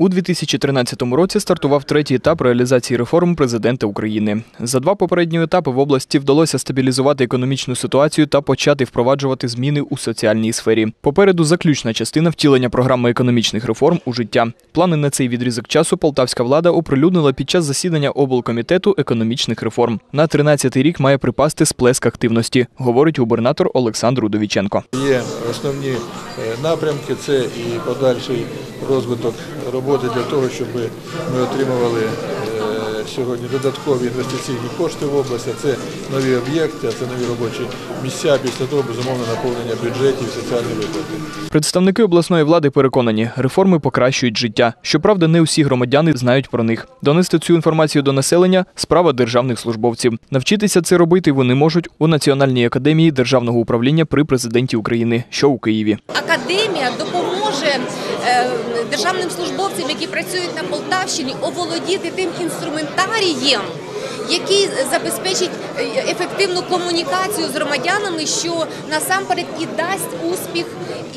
У 2013 році стартував третій етап реалізації реформ президента України. За два попередні етапи в області вдалося стабілізувати економічну ситуацію та почати впроваджувати зміни у соціальній сфері. Попереду заключна частина втілення програми економічних реформ у життя. Плани на цей відрізок часу полтавська влада оприлюднила під час засідання облкомітету економічних реформ. На 13-й рік має припасти сплеск активності, говорить губернатор Олександр Удовіченко. Є основні е, напрямки, це і подальший розвиток роботи для того, щоб ми отримували е, сьогодні додаткові інвестиційні кошти в області. Це нові об'єкти, а це нові робочі місця. Після того безумовно наповнення бюджетів, соціальні виплати. Представники обласної влади переконані, реформи покращують життя. Щоправда, не усі громадяни знають про них. Донести цю інформацію до населення справа державних службовців. Навчитися це робити вони можуть у Національній академії державного управління при президенті України, що у Києві. Академія допоможе е, державним службовцям, які працюють на Полтавщині, оволодіти тим інструментарієм, який забезпечить е, ефективну комунікацію з громадянами, що насамперед і дасть успіх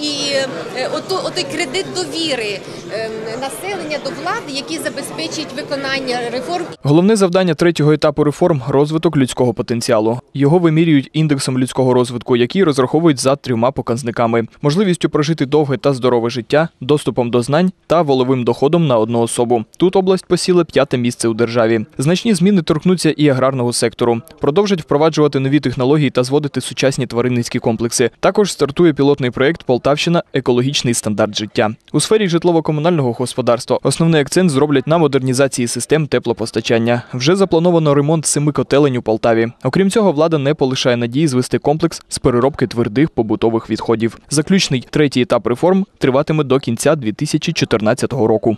і е, ото- отой кредит довіри е, населення до влади, який забезпечить виконання реформ Головне завдання третього етапу реформ розвиток людського потенціалу. Його вимірюють індексом людського розвитку, який розраховують за трьома показниками: можливістю прожити довге та здорове життя, доступом до знань та воловим доходом на одну особу. Тут область посіла п'яте місце у державі. Значні зміни торкнуться і аграрного сектору. Продовжать впроваджувати нові технології та зводити сучасні тваринницькі комплекси. Також стартує пілотний проєкт Полтавщина екологічний стандарт життя. У сфері житлово-комунального господарства основний акцент зроблять на модернізації систем теплопостачання. Вже заплановано ремонт семи котелень у Полтаві. Окрім цього, влада не полишає надії звести комплекс з переробки твердих побутових відходів. Заключний третій етап реформ триватиме до кінця 2014 року.